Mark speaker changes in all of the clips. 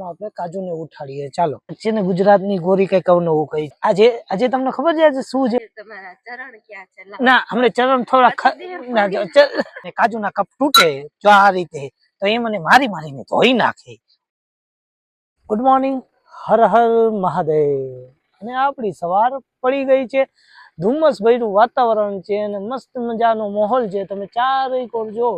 Speaker 1: આપણે કાજુ ને ઉઠાડીએ ચાલો. છે ને ગુજરાતની ગોરી કઈ કહું નવું કઈ આજે આજે તમને ખબર છે આજે શું છે?
Speaker 2: તમારા ચરણ ક્યાં છે?
Speaker 1: ના હમણે ચરણ થોડા ખ- ના જો ચ- ને કાજુના કપ તૂટે જો આ રીતે તો એ મને મારી મારીને ધોઈ નાખે. Good morning Har Har Mahadev. અને આપણી સવાર પડી ગઈ છે. ધુમ્મસ ભર્યું વાતાવરણ છે અને મસ્ત મજાનો માહોલ છે. તમે ચારેય કોર જો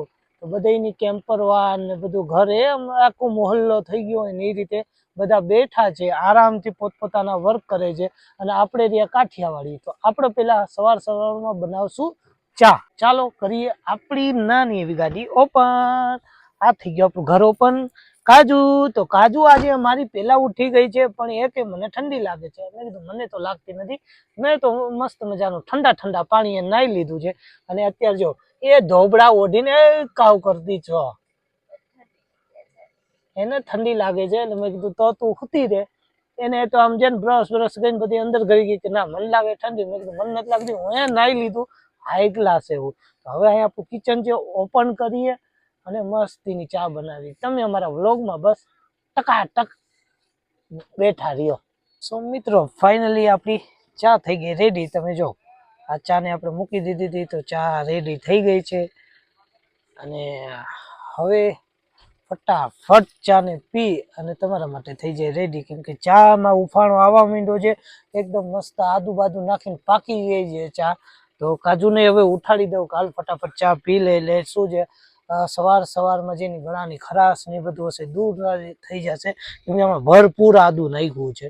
Speaker 1: તો બધાયની કેમ્પર વાન ને બધું ઘરે એમ આખો મોહલ્લો થઈ ગયો હોય ને એ રીતે બધા બેઠા છે, આરામથી પોતપોતાના વર્ક કરે છે અને આપણે રહ્યા કાઠિયાવાડી. તો આપણે પેલા સવાર સવારમાં બનાવશું ચા. ચાલો કરીએ આપણી નાની એવી ગાડી ઓપન આ થઈ ગયો આપણું ઘર ઓપન કાજુ, તો કાજુ આજે મારી પેલા ઉઠી ગઈ છે, પણ એ કે મને ઠંડી લાગે છે. મેં કીધું, મને તો લાગતી નથી. મેં તો મસ્ત મજાનું ઠંડા ઠંડા પાણીએ નાહી લીધું છે. અને અત્યારે જો, એ ધોબડા ઓઢીને કાવ કરતી છો. એને ઠંડી લાગે છે, એટલે મેં કીધું, તો તું હુતી રે. એને તો આમ જેને બ્રશ બ્રશ કરીને બધી અંદર ગઈ ગઈ કે, ના, મને લાગે ઠંડી. મેં કીધું, મને નથી લાગતી, હું એ નાહી લીધું. હાઈ ક્લાસ એવું. હવે અહીંયા આપણું કિચન છે ઓપન કરીએ અને મસ્તીની ચા બનાવી. તમે અમારા વ્લોગમાં બસ ટકાટક બેઠા રહ્યો. સો મિત્રો ફાઇનલી આપણી ચા થઈ ગઈ રેડી તમે જો, આ ચાને આપણે મૂકી દીધી હતી તો ચા રેડી થઈ ગઈ છે. અને હવે ફટાફટ ચાને પી અને તમારા માટે થઈ જાય રેડી કેમ કે ચામાં ઉફાણો આવવા માંડ્યો છે. એકદમ મસ્ત આદુ બાદુ નાખીને પાકી ગઈ છે ચા. તો કાજુને હવે ઉઠાડી દઉં કાલ ફટાફટ ચા પી લે એટલે શું છે? સવાર સવારમાં જે ગળાની ખરાશ ને બધું હશે દૂર થઈ જશે. કેમ કે આમાં ભરપૂર આદુ નાખ્યું છે.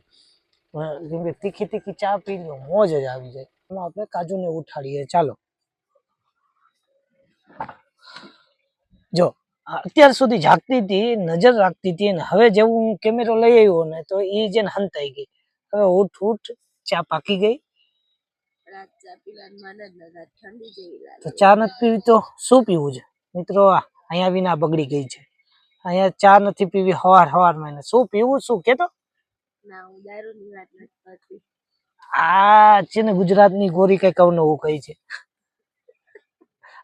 Speaker 1: કેમ કે તીખી તીખી ચા પી લો મોજ જ આવી જાય. એમાં આપણે કાજુને ઉઠાડીએ. ચાલો. જો અત્યાર સુધી જાગતી હતી નજર રાખતી હતી અને હવે જેવું હું કેમેરો લઈ આવ્યો ને તો એ જેને હંતાઈ ગઈ. હવે ઉઠ ઉઠ ચા પાકી ગઈ.
Speaker 2: જ
Speaker 1: તો ચા નથી પીવી તો શું પીવું છે? મિત્રો અહીંયા વિના બગડી ગઈ છે. અહીંયા ચા નથી પીવી હવાર હવારમાં એને શું પીવું શું કેતો? આ છે ને ગુજરાતની ગોરી કઈ કહું નવું કઈ છે.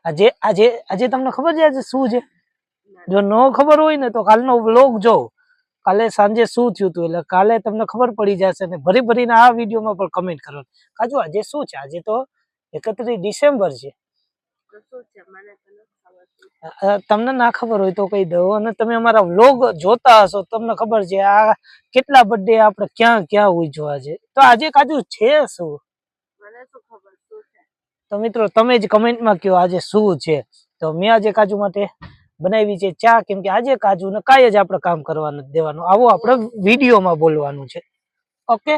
Speaker 1: આજે આજે આજે તમને ખબર છે આજે શું છે? જો ન ખબર હોય ને તો કાલનો વ્લોગ જો. કાલે સાંજે શું થયું હતું? એટલે કાલે તમને ખબર પડી જશે ને ભરી ભરીને આ વિડીયોમાં પણ કમેન્ટ કરો. કાજુ આજે શું છે? આજે તો એકત્રીસ ડિસેમ્બર છે. તમને ના ખબર હોય તો કહી દઉં અને તમે અમારા વ્લોગ જોતા હશો તમને ખબર છે આ કેટલા બર્થડે આપણે ક્યાં ક્યાં ઉજવા છે. તો આજે કાજુ છે શું? તો મિત્રો તમે જ કમેન્ટમાં કહો આજે શું છે. તો મેં આજે કાજુ માટે બનાવી છે ચા કેમ કે આજે કાજુ ને કાંઈ જ આપણે કામ કરવા નથી દેવાનું. આવું આપણે વિડીયોમાં બોલવાનું છે. ઓકે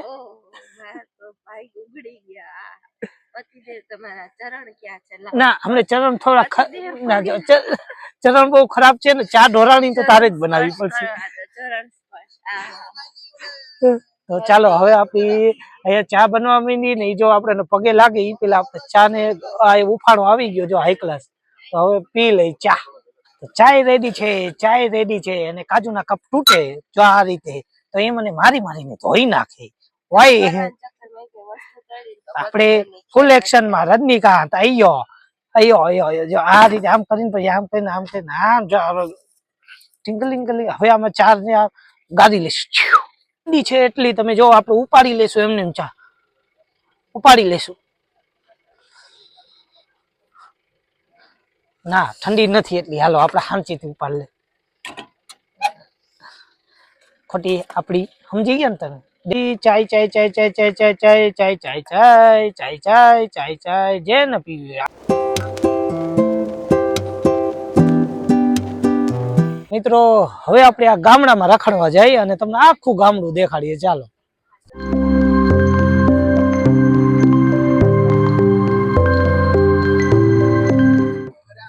Speaker 2: ગયા. પતિદેવ તમારા ચરણ ક્યાં છે?
Speaker 1: ના હમણે ચરણ થોડા ના ચરણ બહુ ખરાબ છે ને ચા ઢોરાણી તો તારે જ બનાવવી પડશે.
Speaker 2: તો
Speaker 1: ચાલો હવે આપી અહીંયા ચા બનવા માંડી ને જો આપણે પગે લાગે એ પેલા આપણે ચા ને આ ઉફાણો આવી ગયો જો હાઈ ક્લાસ તો હવે પી લઈ ચા. ચા ચાય રેડી છે ચાય રેડી છે અને કાજુના કપ તૂટે જો આ રીતે. તો એ મને મારી મારીને ધોઈ નાખે. વાય
Speaker 2: ચક્કરમાં કોઈ વસ્તુ કરી તો
Speaker 1: આપણે ફૂલ એક્શનમાં રજનીકાંત અયો અયો અયો જો આ રીતે આમ કરીને, પછી આમ કરીને આમ કરીને, આમ જો ટિંકલ ટિંકલિંગ હવે આમાં ચાર ને ગાદી લેશું ઠંડી છે એટલી તમે જો આપણે ઉપાડી લેશું એમને ચા. ઉપાડી લેશું ના, ઠંડી નથી એટલી. હાલો, આપણે હાંચીથી ઉપાડી લે ખોટી આપણી સમજી ગયા ને તમે? ડી ચાય ચાય ચાય ચાય ચાય ચાય ચાય ચાય ચાય ચાય ચાય ચાય ચાય ચાય જે ને પીવી મિત્રો હવે આપણે આ ગામડામાં રખડવા જઈએ અને તમને આખું ગામડું દેખાડીએ ચાલો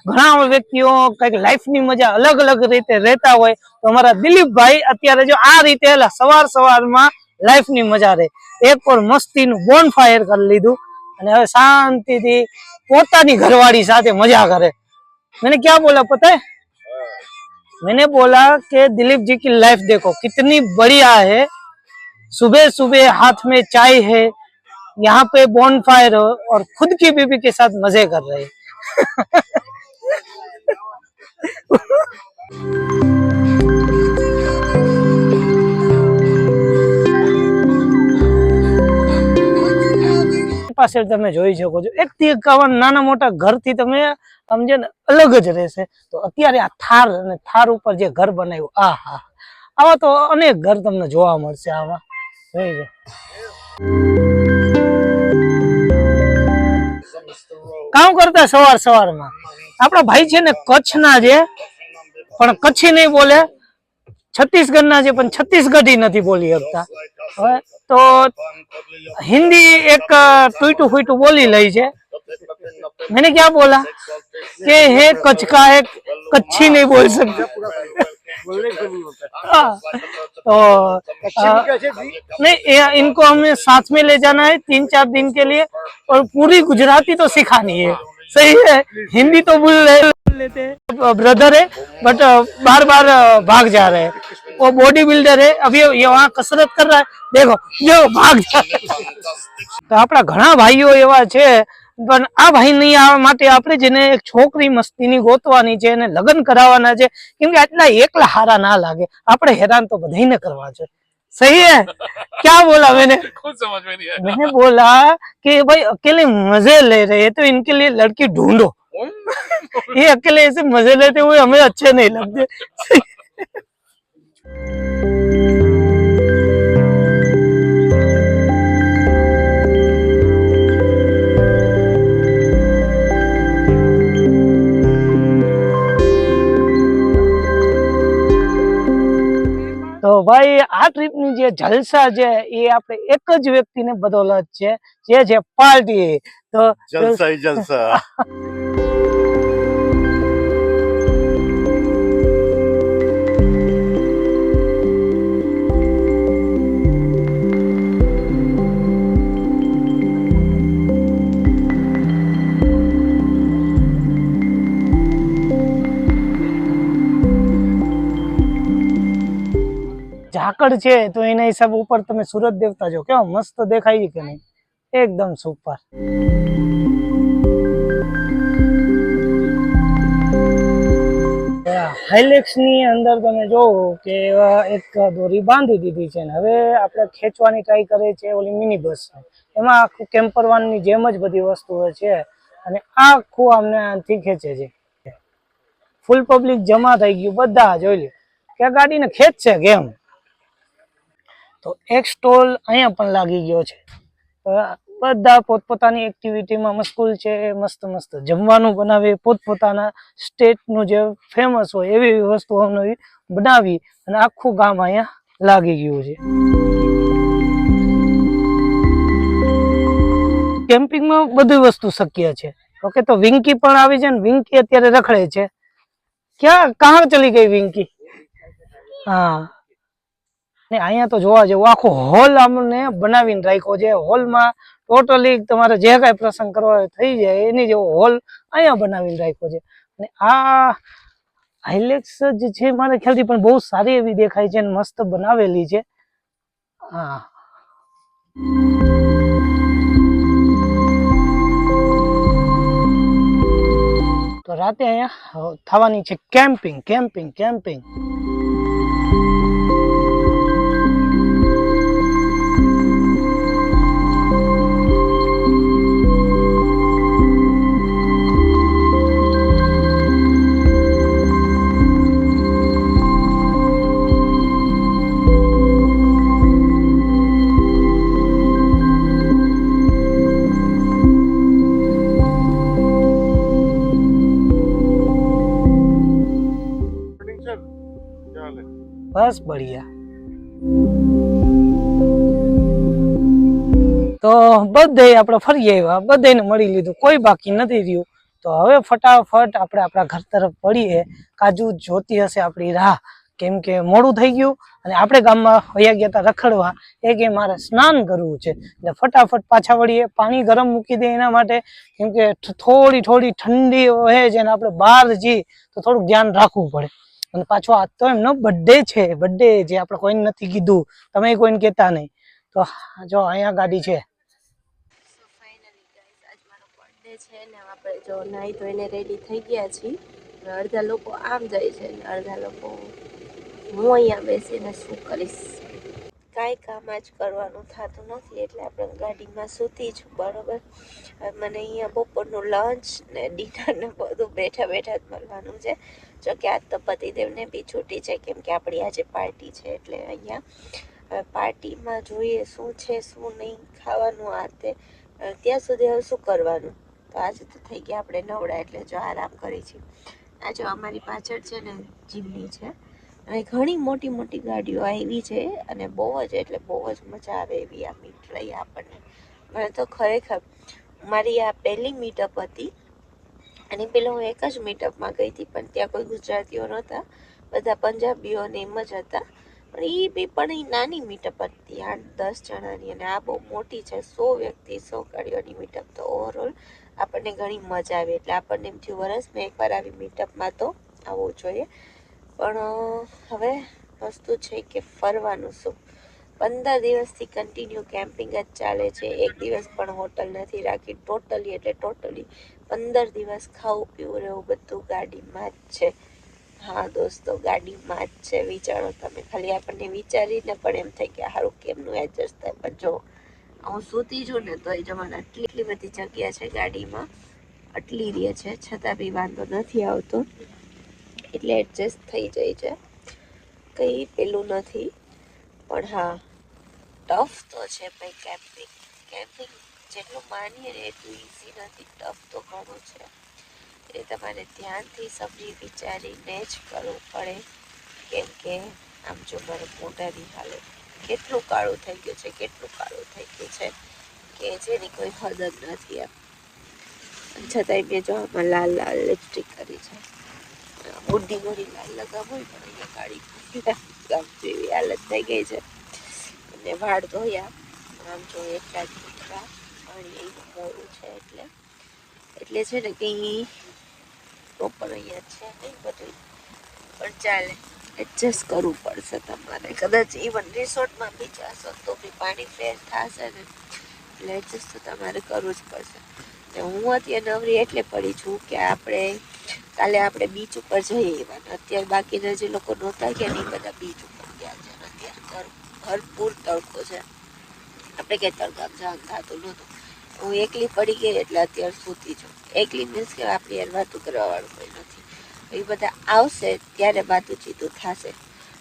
Speaker 1: ઘણા વ્યક્તિઓ કંઈક લાઈફની મજા અલગ અલગ રીતે રહેતા હોય તો અમારા દિલીપભાઈ અત્યારે જો આ રીતે સવાર સવારમાં લાઈફ ની મજા રહે એક પણ મસ્તીનું બોન ફાયર કરી લીધું અને હવે શાંતિથી પોતાની ઘરવાળી સાથે મજા કરે मैंने क्या बोला पता है मैंने बोला कि दिलीप जी की लाइफ देखो कितनी बढ़िया है सुबह सुबह हाथ में चाय है यहाँ पे बॉन फायर और खुद की बीबी के साथ मजे कर रहे हैं પાસે તમે જોઈ શકો છો. એક થી એકાવન નાના મોટા ઘરથી તમે સમજે અલગ જ રહેશે. તો અત્યારે આ થાર અને થાર ઉપર જે ઘર બનાવ્યું, આ હા. આવા તો અનેક ઘર તમને જોવા મળશે આમાં જોઈ લો. કામ કરતા સવાર સવારમાં. આપણા ભાઈ છે ને કચ્છના છે, પણ કચ્છી નહીં બોલે. છત્તીસગઢના છે, પણ છત્તીસગઢી નથી બોલી શકતા. તો હિન્દી એક ટૂટું ફૂટું બોલી લઈ છે मैंने क्या बोला कि हे कच्छ का है कच्छी नहीं बोल सकते हाँ, तो आ, नहीं ये- इनको हमें साथ में ले जाना है तीन चार दिन के लिए और पूरी गुजराती तो सिखानी है सही है हिंदी तो बोल रहे लेते हैं ब्रदर है बट बार बार भाग जा रहे हैं वो बॉडी बिल्डर है अभी ये वहाँ कसरत कर रहा है देखो जो भाग जा તો આપણા ઘણા ભાઈઓ એવા છે પણ આ ભાઈની આ માટે આપણે જેને એક છોકરી મસ્તીની ગોતવાની છે અને લગ્ન કરાવવાના છે કેમ કે આટલા એકલા હારા ના લાગે આપણે હેરાન તો બધાને કરવા છે सही है क्या बोला मैंने
Speaker 3: खुद समझ में नहीं
Speaker 1: मैंने बोला कि भाई अकेले मजे ले रहे हैं तो इनके लिए लड़की ढूंढो
Speaker 3: आया
Speaker 1: ये अकेले ऐसे मजे लेते हुए हमें अच्छे नहीं लगते તો ભાઈ આ ટ્રીપની જે જલસા છે એ આપણે એક જ વ્યક્તિને બદૌલત છે જે છે પાર્ટી તો
Speaker 4: जलसा ही
Speaker 1: ઝાકળ છે, તો એના હિસાબ ઉપર તમે સુરત દેવતા જો કેવો મસ્ત દેખાય કે નહીં? એકદમ સુપર હાઇલેક્સની અંદર તમે જોવો કે એક દોરી બાંધી દીધી છે ને, હવે આપણે ખેંચવાની ટ્રાય કરે છે ઓલી મિની બસ એમાં આખું કેમ્પરની જેમ જ બધી વસ્તુઓ છે અને આખું અમને આથી ખેંચે છે. ફૂલ પબ્લિક જમા થઈ ગયું, બધા જોઈ લે કે ગાડીને ખેંચશે કેમ? તો એક સ્ટોલ અહીંયા પણ લાગી ગયો છે. બધા પોતપોતાની એક્ટિવિટીમાં મસ્કુલ છે, મસ્ત મસ્ત જમવાનું બનાવી, પોતપોતાના સ્ટેટનું જે ફેમસ હોય એવી વસ્તુઓનું બનાવી અને આખું ગામ અહીંયા લાગી ગયું છે. કેમ્પિંગમાં બધી વસ્તુ શક્ય છે. ઓકે, તો વિંકી પણ આવી છે ને વિંકી અત્યારે રખડે છે. ક્યાં કહા ચલી ગઈ વિંકી? હા. ને અહીંયા તો જોવા જેવું આખો હોલ અમને બનાવીને રાખ્યો છે. હોલમાં ટોટલી તમારે જે કાંઈ પ્રસંગ કરવા થઈ જાય, એની જેવો હોલ અહીંયા બનાવીને રાખ્યો છે. અને આ હાઇલેક્સ જ છે મારા ખ્યાલથી, પણ બહુ સારી એવી દેખાય છે અને મસ્ત બનાવેલી છે. હા. તો રાતે અહીંયા થવાની છે કેમ્પિંગ કેમ્પિંગ કેમ્પિંગ બધે આપણે ફરી આવ્યા બધાને મળી લીધું, કોઈ બાકી નથી રહ્યું. તો હવે ફટાફટ આપણે આપણા ઘર તરફ પડીએ કાજુ જોતી હશે આપણી રાહ. કેમ કે મોડું થઈ ગયું અને આપણે ગામમાં વયા ગયા હતા રખડવા, એ કે મારે સ્નાન કરવું છે. એટલે ફટાફટ પાછા વળીએ, પાણી ગરમ મૂકી દે એના માટે. કેમ કે થોડી થોડી ઠંડી વહે છે અને આપણે બહાર જઈએ, તો થોડુંક ધ્યાન રાખવું પડે. અને પાછો આ તો એમનો બર્થડે છે બર્થડે જે આપણે કોઈને નથી કીધું, તમે કોઈને કહેતા નહીં. તો જો, અહીંયા ગાડી છે
Speaker 2: સો ફાઇનલી ગાઈસ આજ મારો બર્થડે છે ને આપણે જો નાહી ધોઈને રેડી થઈ ગયા છીએ અડધા લોકો આમ જાય છે ને અડધા લોકો હું અહીંયા બેસીને શું કરીશ? કાંઈ કામ જ કરવાનું થતું નથી, એટલે આપણે ગાડીમાં સૂતી છું બરાબર? મને અહીંયા બપોરનું લંચ ને ડિનરને બધું બેઠા બેઠા જ મળવાનું છે. જો કે આજ તો પતિદેવને બી છૂટી છે, કેમ કે આપણી આજે પાર્ટી છે, એટલે અહીંયા પાર્ટીમાં જોઈએ શું છે, શું નહીં, ખાવાનું આ તે ત્યાં સુધી હવે શું કરવાનું? તો આજે તો થઈ ગયા આપણે નવડા એટલે જો આરામ કરી છીએ આ જો અમારી પાછળ છે ને જીમની છે. અને ઘણી મોટી મોટી ગાડીઓ આવી છે અને બહુ જ એટલે બહુ જ મજા આવે એવી આ મીટ રહી આપણને. મને તો ખરેખર મારી આ પહેલી મીટઅપ હતી અને પેલો હું એક જ મીટઅપમાં ગઈ હતી પણ ત્યાં કોઈ ગુજરાતીઓ નહોતા. બધા પંજાબીઓ ને એમ જ હતા. પણ એ બી પણ એ નાની મીટઅપ હતી. આઠ દસ જણાની અને આ બહુ મોટી છે. સો વ્યક્તિ, સો ગાડીઓની મીટઅપ આપણને ઘણી મજા આવે એટલે આપણને એમ થયું વરસમાં એકવાર આવી મીટઅપમાં તો આવવું જોઈએ. પણ હવે વસ્તુ છે કે ફરવાનું શું? પંદર દિવસથી કન્ટિન્યુ કેમ્પિંગ જ ચાલે છે. એક દિવસ પણ હોટલ નથી રાખી. ટોટલી એટલે ટોટલી પંદર દિવસ ખાવું, પીવું, રહેવું બધું ગાડીમાં જ છે. હા, દોસ્તો, ગાડીમાં જ છે. વિચારો તમે. ખાલી આપણને વિચારીને પણ એમ થાય કે સારું કેમનું એડજસ્ટ થાય. પણ જો હું સૂતી છું ને તો એ જો આટલી એટલી બધી જગ્યા છે ગાડીમાં. આટલી રહે છે, છતાં બી વાંધો નથી આવતો. એટલે એડજસ્ટ થઈ જાય છે. કંઈ પેલું નથી. પણ હા ટફ તો છે ભાઈ કેમ્પિંગ કેમ્પિંગ જેટલું માનીએ ને એટલું ઇઝી નથી. ટફ તો ઘણું છે. એ તમારે ધ્યાનથી સમજી વિચારીને જ કરવું પડે. કેમ કે આમ જો મારે મોઢાની હાલત કેટલું કાળું થઈ ગયું છે, કેટલું કાળું થઈ ગયું છે કે જેની કોઈ હદ જ નથી એમ. છતાંય મેં જો આમાં લાલ લાલ લિપસ્ટિક કરી છે. બુઢી મોઢી લાલ લગાવ હોય પણ અહીંયા કાળી ગામ જેવી હાલત થઈ ગઈ છે. અને વાળ ધોયા. આમ જો એટલા જ મીઠા પાણી એવું મોડું છે એટલે. એટલે છે ને કંઈ પ્રોપર અહીંયા છે નહીં બધું. પણ ચાલે. એડજસ્ટ કરવું પડશે તમારે. કદાચ ઇવન રિસોર્ટમાં બી જશો તો બી પાણી ફેર થશે ને. એટલે એડજસ્ટ તો તમારે કરવું જ પડશે. ને હું અત્યારે નવરી એટલે પડી છું કે આપણે કાલે આપણે બીચ ઉપર જઈએ એવા. અત્યારે બાકીના જે લોકો નહોતા ગયા ને એ બધા બીચ ઉપર ગયા છે. અત્યારે ભર- ભરપૂર તડકો છે. આપણે કે તડકામ જવાનું થતું નહોતું. હું એકલી પડી ગઈ એટલે અત્યારે સૂતી છું. એકલી મીન્સ કે આપણી યાર વાતું કરવાવાળું કોઈ નથી. એ બધા આવશે, ત્યારે વાતું ચીતું થશે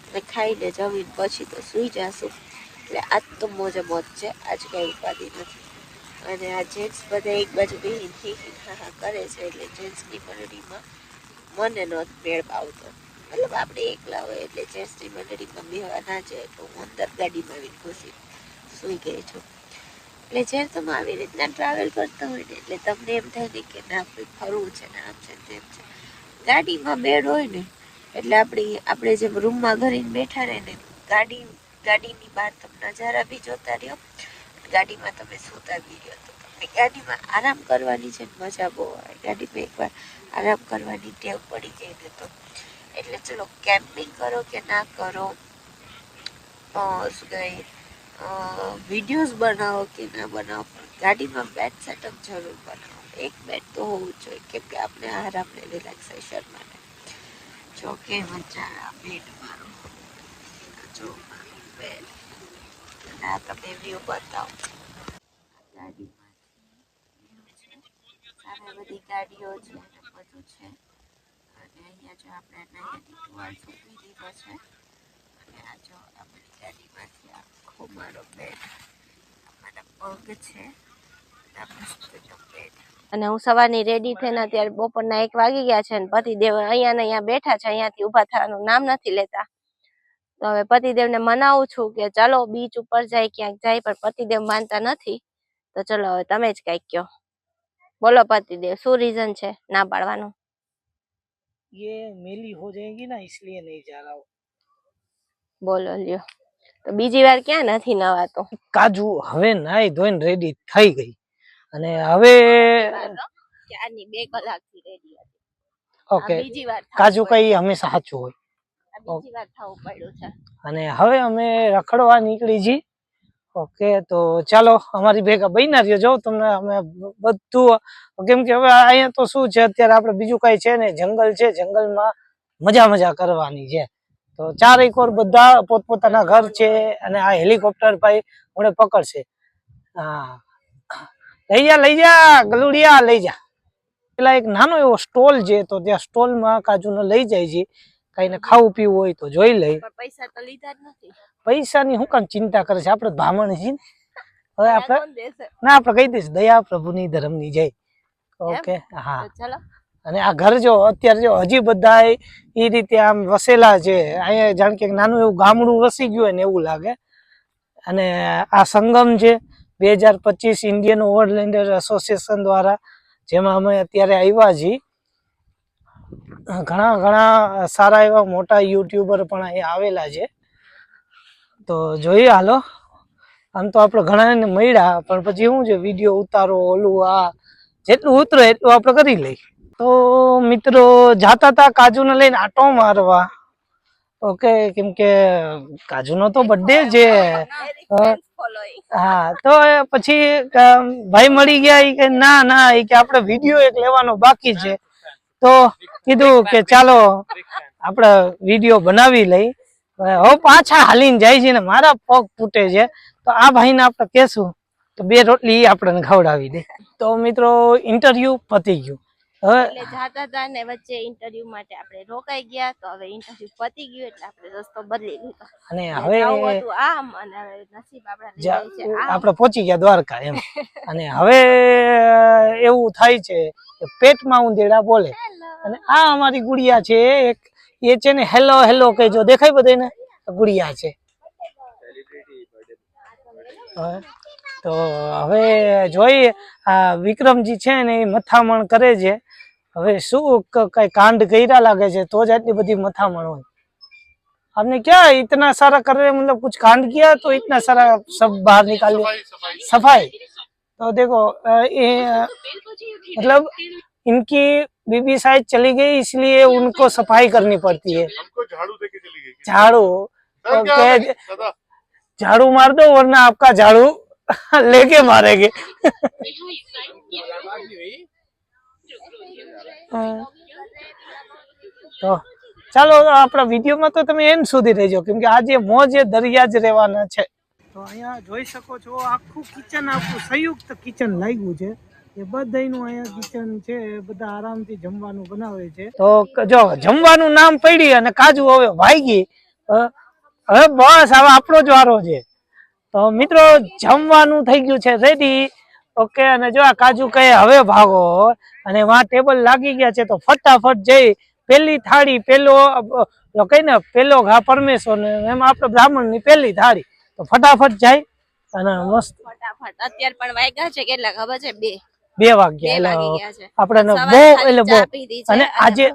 Speaker 2: અને ખાઈને જમીને પછી તો સૂઈ જાશું. એટલે આજ તો મોજે મોજ છે, આજ કાંઈ ઉપાધિ નથી. અને આ જેન્ટ્સ બધા એક બાજુ બેહીને હી હી હા હા કરે છે, એટલે જેન્ટ્સની મંડળીમાં મને નો મેળ આવતો. મતલબ આપણે એકલા હોય એટલે જેન્ટ્સની મંડળીમાં બેહવા ના જાય, તો હું અંદર ગાડીમાં આવીને ઘૂસી સૂઈ ગઈ છું. એટલે જ્યારે તમે આવી રીતના ટ્રાવેલ કરતા હોય ને, એટલે તમને એમ થાય ને કે ના ફરવું છે ને આમ છે તેમ છે. ગાડીમાં બેડ હોય ને, એટલે આપણી, આપણે જેમ રૂમમાં ઘરીને બેઠા રહે ને, ગાડી, ગાડીની બહાર તમે નજારા બી જોતા રહ્યો. ગાડીમાં તમે સૂતા બી રહ્યો. તો તમને ગાડીમાં આરામ કરવાની છે મજા બહુ આવે. ગાડીમાં એકવાર આરામ કરવાની ટેવ પડી જાય ને તો. એટલે ચલો કેમ્પિંગ કરો કે ના કરો? શું કહેવાય? વિડીયોઝ બનાવો કે ના બનાવો? પણ ગાડીમાં બેડ સેટઅપ જરૂર બનાવો. એક બેડ તો હોવું જોઈએ, કેમ કે આપણે આરામ ને રિલેક્સેશન માટે. જો કે મજા આ બેડ મારો. જો બેડ અને આ તમને વ્યૂ બતાવો. ગાડીમાં સામે બધી ગાડીઓ છે, અને બધું છે. અને અહીંયા જો આપણે નાની ટુવાલ સૂકવી દીધો છે. અને આ જો આપણી ગાડીમાંથી આખો મારો બેડ મારા પગ છે. મસ્તનો બેડ
Speaker 4: અને હું સવારની રેડી થઈને અત્યારે બપોરના એક વાગી ગયા છે અને પતિદેવ અહીંયા ને અહીંયા બેઠા છે અહીંયાથી ઊભા થવાનું નામ નથી લેતા તો હવે પતિદેવને મનાવું છું કે ચલો બીચ ઉપર જાય ક્યાંક જાય પણ પતિદેવ માનતા નથી તો ચલો હવે તમે જ કઈક કયો બોલો પતિદેવ શું રીઝન છે ના પાડવાનું
Speaker 1: ये मेली हो जाएगी ना इसलिए नहीं जा रहा हूँ
Speaker 4: બોલો લ્યો તો બીજી વાર ક્યાં નથી નવાતો
Speaker 1: કાજુ હવે નાઈ ધોઈને રેડી થઈ ગઈ અને હવે
Speaker 4: ચારની બે કલાકથી રેડી હતી.
Speaker 1: ઓકે
Speaker 4: બીજી વાર
Speaker 1: કાજુ. કઈ હંમેશા સાચું હોય.
Speaker 4: બીજી વાર થવું પડ્યું છે.
Speaker 1: અને હવે અમે રખડવા નીકળી જી. ઓકે તો ચાલો અમારી ભેગા બન્યા રહ્યો જો તમને અમે બધું કેમ કે હવે અહીંયા તો શું છે અત્યારે આપણે બીજું કઈ છે ને જંગલ છે જંગલમાં મજા મજા કરવાની છે. તો ચારેક ઓર બધા પોતપોતાના ઘર છે અને આ હેલિકોપ્ટર ભાઈ મને પકડશે. હા. લઈ જા લઈ જા ગલુડિયા લઈ જા. પેલા એક નાનો એવો સ્ટોલ છે તો ત્યાં સ્ટોલમાં કાજુને લઈ જાય છે. કઈને ખાવું પીવું હોય તો જોઈ લઈ.
Speaker 4: પૈસા તો લીધા જ નથી.
Speaker 1: પૈસાની શું કામ ચિંતા કરે છે? આપણે બ્રાહ્મણ છીએ ને. હવે આપણે ના આપણે કહી દઈશ દયા પ્રભુની ધર્મની જય. ઓકે હા. અને આ ઘર જો અત્યારે જો હજી બધા એ રીતે આમ વસેલા છે. અહીંયા જાણ કે નાનું એવું ગામડું વસી ગયું હોય ને એવું લાગે. અને આ સંગમ છે બે હજાર પચીસ ઇન્ડિયન ઓવરલેન્ડર એસોસિએશન દ્વારા, જેમાં અમે અત્યારે આવ્યા છીએ. ઘણા ઘણા સારા એવા મોટા યુટ્યુબર પણ અહીંયા આવેલા છે. તો જોઈએ હાલો. આમ તો આપણે ઘણાને મળ્યા, પણ પછી શું છે વીડિયો ઉતારો, ઓલું, આ, જેટલું ઉતરો એટલું આપણે કરી લઈ તો મિત્રો, જાતા હતા કાજુને લઈને આટો મારવા. ઓકે કેમ કે કાજુનો તો બર્થડે છે. હા. તો પછી ભાઈ મળી ગયા એ કે ના ના એ કે આપણે વીડિયો એક લેવાનો બાકી છે. તો કીધું કે ચાલો આપણે વીડિયો બનાવી લઈ. હવે પાછા હાલીને જાય છે ને મારા પગ તૂટે છે. તો આ ભાઈને આપણે કહેશું તો બે રોટલી આપણને ખવડાવી દે. તો મિત્રો ઇન્ટરવ્યુ પતી ગયું.
Speaker 4: એટલે જાતા હતા ને વચ્ચે ઇન્ટરવ્યુ માટે આપણે રોકાઈ ગયા તો હવે ઇન્ટરવ્યુ પતી ગયું એટલે આપણે રસ્તો બદલી લીધો.
Speaker 1: અને
Speaker 4: હવે આમ અને હવે નસીબ આપણા છે
Speaker 1: આપણે પહોંચી ગયા દ્વારકા એમ. અને હવે એવું થાય છે કે પેટમાં ઉંદેડા બોલે. અને આ અમારી ગુડિયા છે એક એ છે ને હેલો હેલો કહેજો. દેખાય બધાને ગુડિયા છે. તો હવે જોઈએ. આ વિક્રમજી છે ને એ મથામણ કરે છે. હવે શું ક- કઈ કાંડ કર્યા લાગે છે તો જ આટલી બધી મથામણ હોય हमने क्या इतना सारा कर रहे हैं मतलब कुछ कांड किया तो इतना सारा सब बाहर निकाल लिया
Speaker 3: सफाई सफाई
Speaker 1: सफाई तो देखो अ, ये अ, मतलब इनकी बीबी शायद चली गई इसलिए उनको सफाई करनी पड़ती है
Speaker 3: हमको झाड़ू देके चली गई
Speaker 1: झाड़ू
Speaker 3: सर, क्या
Speaker 1: ओके
Speaker 3: है? दादा
Speaker 1: झाड़ू मार दो वरना आपका झाड़ू लेके मारेंगे हाँ। તો ચાલો આપણા વિડીયોમાં તો તમે એન્ડ સુધી રહેજો કેમ કે આજે મોજે દરિયા જ રહેવાના છે. તો અહીંયા જોઈ શકો છો આખું કિચન આખું સંયુક્ત કિચન લાગ્યું છે. એ બધાયનું અહીંયા કિચન છે એ બધા આરામથી જમવાનું બનાવે છે. તો જો જમવાનું નામ પડી અને કાજુ હવે વાગી હવે બસ હવે આપણો જ વારો છે. તો મિત્રો જમવાનું થઈ ગયું છે રેડી ઓકે અને જો આ કાજુ કહે હવે ભાગો અને વા ટેબલ લાગી ગયા છે તો ફટાફટ જઈ પેલી થાળી પેલો કઈ ને પેલો ઘા પરમેશ્વર ને એમ આપણે બ્રાહ્મણની પેલી થાળી. તો ફટાફટ જાય અને મસ્ત.
Speaker 4: ફટાફટ. અત્યારે પણ વાગ્યા છે કેટલા ખબર છે? બે.
Speaker 1: વાગ્યા
Speaker 4: વાગી
Speaker 1: એટલે આપણે બહુ એટલે બહુ અને આજે-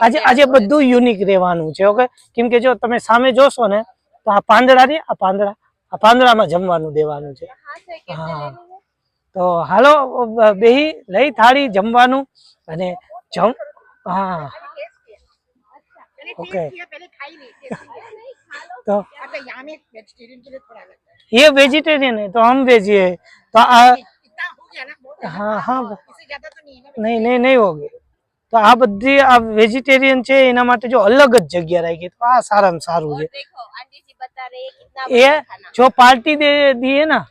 Speaker 1: આજે આજે બધું યુનિક રહેવાનું છે ઓકે? કેમ કે જો તમે સામે જોશો ને તો આ પાંદડા રે આ પાંદડા આ પાંદડામાં જમવાનું દેવાનું છે
Speaker 4: હા, છે, કેમ
Speaker 1: હા.
Speaker 4: છે લેલું?
Speaker 1: તો હાલો અ, બેહી લઈ થાળી જમવાનું અને જમ હા ओके तो ये वेजिटेरियन है तो हम वेज है तो आ, हाँ हाँ नहीं नहीं नहीं होगी તો આ બધી આ વેજીટેરિયન છે એના માટે જો અલગ જ જગ્યા રાખી તો આ સારામાં સારું
Speaker 4: और
Speaker 1: છે ये
Speaker 4: बड़ा खाना
Speaker 1: जो पार्टी दे दी है ना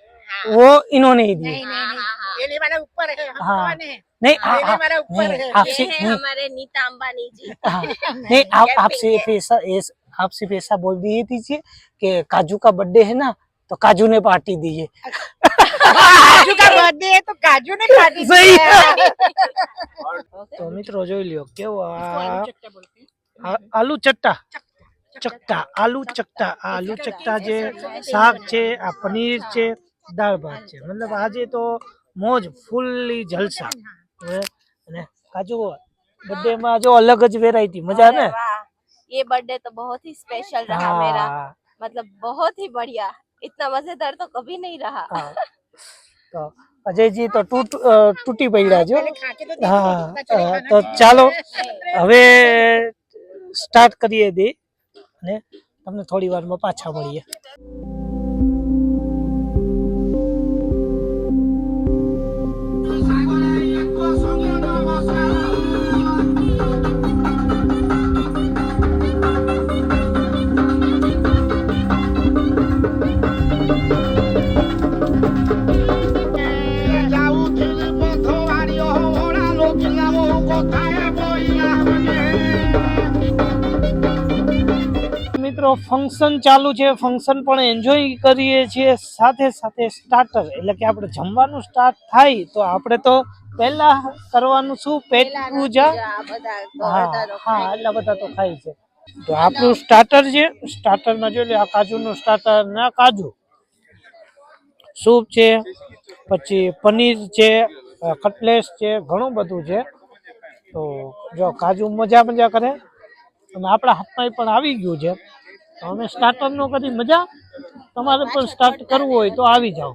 Speaker 1: वो इन्होंने ही दी
Speaker 4: हाँ, हाँ, हाँ।
Speaker 5: केले वाला ऊपर है हम
Speaker 1: हाँ।
Speaker 5: कौन है
Speaker 1: नहीं आ,
Speaker 5: केले
Speaker 1: आ,
Speaker 5: वाला ऊपर
Speaker 1: नहीं
Speaker 5: है
Speaker 1: आपसे
Speaker 4: ये है
Speaker 1: नहीं
Speaker 4: हमारे नीता अंबानी जी
Speaker 1: हाँ, नहीं आप
Speaker 4: कैंपिंग
Speaker 1: आपसे
Speaker 4: है।
Speaker 1: फिर ऐसा ऐस- आप सिर्फ ऐसा बोल दिए दीजिए कि काजू का बर्थडे है ना तो काजू ने पार्टी दी है
Speaker 5: काजू का बर्थडे है तो काजू ने पार्टी
Speaker 1: सही
Speaker 5: किया
Speaker 1: है।
Speaker 4: ओके
Speaker 1: તો મિત્રો જોઈ લ્યો કેવો
Speaker 5: इसको आलू
Speaker 1: આ
Speaker 5: चक्का बोलते हैं
Speaker 1: આ- આલુ ચટ્ટા ચકટા આલુ ચકટા આ આલુ ચકટા જે શાક છે આ પનીર છે દાળ ભાત છે મતલબ આજે તો મોજ ફૂલ્લી જલસા હવે અને કાજુ બર્થડે માં જો અલગ જ વેરાયટી મજા ને
Speaker 4: अरे वाह ये बर्थडे तो बहुत ही स्पेशल रहा मेरा
Speaker 1: હા
Speaker 4: मतलब बहुत ही बढ़िया इतना मजेदार तो कभी नहीं रहा
Speaker 1: હા તો અજયજી તો તૂટ અ, તૂટી પડ્યા છો
Speaker 5: पहले खा के तो देखो
Speaker 1: હા
Speaker 5: कितना चले
Speaker 1: અ,
Speaker 5: खाना
Speaker 1: તો
Speaker 5: है।
Speaker 1: ચાલો હવે સ્ટાર્ટ કરીએ દે અને તમને થોડી વારમાં પાછા મળીએ. ફંક્શન ચાલુ છે ફંક્શન પણ એન્જોય કરીએ છીએ સાથે સાથે સ્ટાર્ટર એટલે કે આપણે જમવાનું સ્ટાર્ટ થાય તો આપણે તો પહેલા કરવાનું શું? પેટ પૂજા? હા હા એટલા બધા તો ખાય છે. તો આપણું સ્ટાર્ટર છે સ્ટાર્ટરમાં જોઈ લે આ કાજુનું સ્ટાર્ટર ને કાજુ. સૂપ છે પછી પનીર છે કટલેસ છે ઘણું બધું છે. તો જો કાજુ મજા મજા કરે. અને આપણા હાથમાં પણ આવી ગયું છે. તો સ્ટાર્ટઅપ નો કદી મજા? તમારે પણ સ્ટાર્ટ કરવું હોય તો આવી જાઓ.